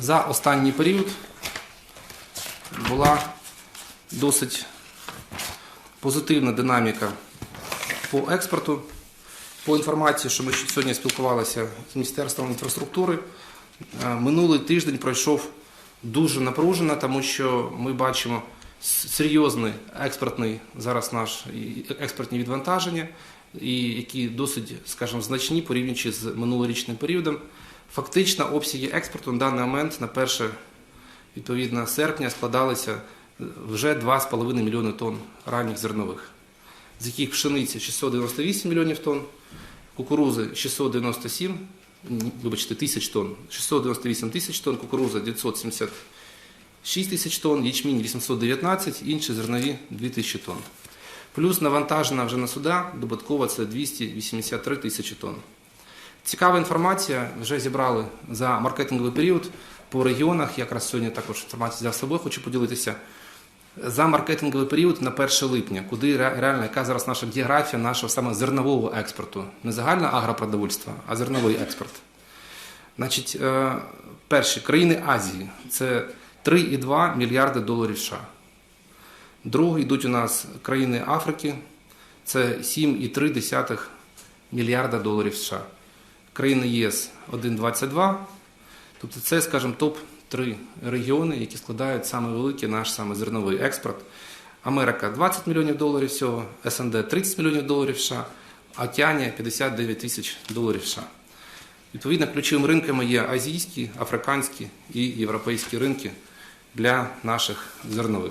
За останній період була досить позитивна динаміка по експорту. По інформації, що ми сьогодні спілкувалися з Міністерством інфраструктури, е, минулий тиждень пройшов дуже напружено, тому що ми бачимо серйозний експортний зараз наш експортні відвантаження, і які досить, скажімо, значні порівнюючи з минулорічним періодом. Фактично, обсяги експорту на даний момент на 1 відповідно серпня складалися е, вже 2,5 мільйони тонн ранніх зернових, з яких пшениці 698 мільйонів тонн, кукурузи 697, вибачте, тисяч тонн, 698 тисяч тонн, кукуруза 976 тисяч тонн, ячмінь 819, інші зернові 2000 тонн. Плюс навантажена вже на суда додатково це 283 тисячі тонн. Цікава інформація вже зібрали за маркетинговий період по регіонах. Якраз сьогодні також інформацію взяв з собою, хочу поділитися. За маркетинговий період на 1 липня, куди реально яка зараз наша географія нашого саме зернового експорту, не загальне агропродовольство, а зерновий експорт. Значить, е, перші країни Азії це 3,2 мільярди доларів США. Другі йдуть у нас країни Африки, це 7,3 мільярда доларів США. Країни ЄС 1,22. Тобто це, скажімо, топ-3 регіони, які складають саме великий наш саме зерновий експорт. Америка 20 мільйонів доларів всього, СНД 30 мільйонів доларів США, Океанія 59 тисяч доларів США. Відповідно, ключовими ринками є азійські, африканські і європейські ринки для наших зернових.